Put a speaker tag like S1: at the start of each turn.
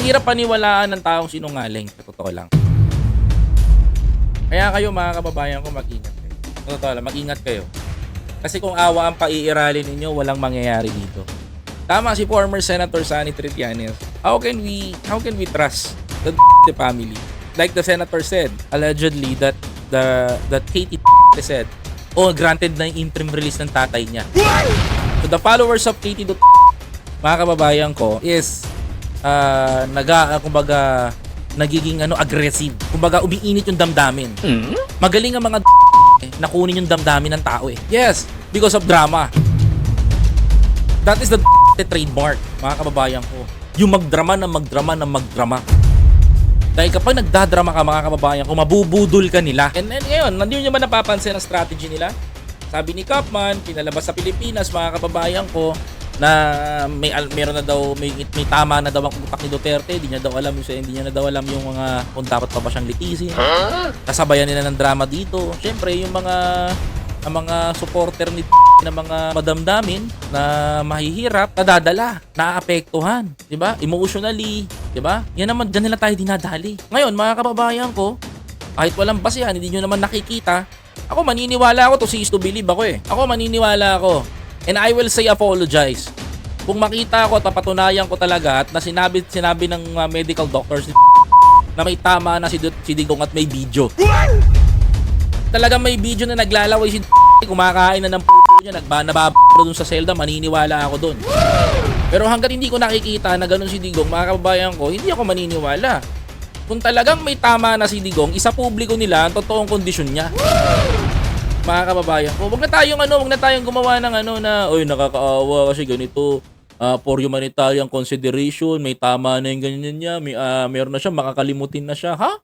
S1: Ang hirap paniwalaan ng taong sinungaling, sa totoo lang. Kaya kayo mga kababayan ko, mag-ingat kayo. Sa totoo lang, mag-ingat kayo. Kasi kung awa ang paiiralin ninyo, walang mangyayari dito. Tama si former Senator Sonny Trillanes. How can we how can we trust the, the family? Like the senator said, allegedly that the that Katie said, oh granted na yung interim release ng tatay niya. So the followers of Katie mga kababayan ko is uh, naga kumbaga nagiging ano aggressive. Kumbaga umiinit yung damdamin. Magaling ang mga na kunin yung damdamin ng tao eh. Yes, because of drama. That is the trademark, mga kababayan ko. Yung magdrama na magdrama na magdrama. Dahil kapag nagdadrama ka mga kababayan ko, mabubudol ka nila. And then ngayon, nandiyo nyo ba napapansin ang strategy nila? Sabi ni Kapman, pinalabas sa Pilipinas, mga kababayan ko, na may meron na daw may, may tama na daw ang utak ni Duterte, hindi niya daw alam yung hindi niya na daw alam yung mga kung dapat pa ba siyang litisin. Kasabayan nila ng drama dito. Syempre, yung mga ang mga supporter ni na mga madamdamin na mahihirap, nadadala, naaapektuhan, 'di ba? Emotionally, 'di ba? Yan naman diyan nila tayo dinadali. Ngayon, mga kababayan ko, kahit walang basihan, hindi nyo naman nakikita, ako maniniwala ako to see is to believe ako eh. Ako maniniwala ako. And I will say apologize. Kung makita ko at papatunayan ko talaga at na sinabi, sinabi ng uh, medical doctors na may tama na si, si Digong at may video. Talaga may video na naglalaway si kumakain na ng niya, nagba nababro dun sa selda, maniniwala ako dun. Pero hanggat hindi ko nakikita na ganun si Digong, mga kababayan ko, hindi ako maniniwala. Kung talagang may tama na si Digong, isa publiko nila ang totoong kondisyon niya. Mga kababayan ko, wag na tayong ano, wag na tayong gumawa ng ano na, oy nakakaawa kasi ganito. ah, for humanitarian consideration, may tama na yung ganyan niya, may, ah, meron na siya, makakalimutin na siya. Ha?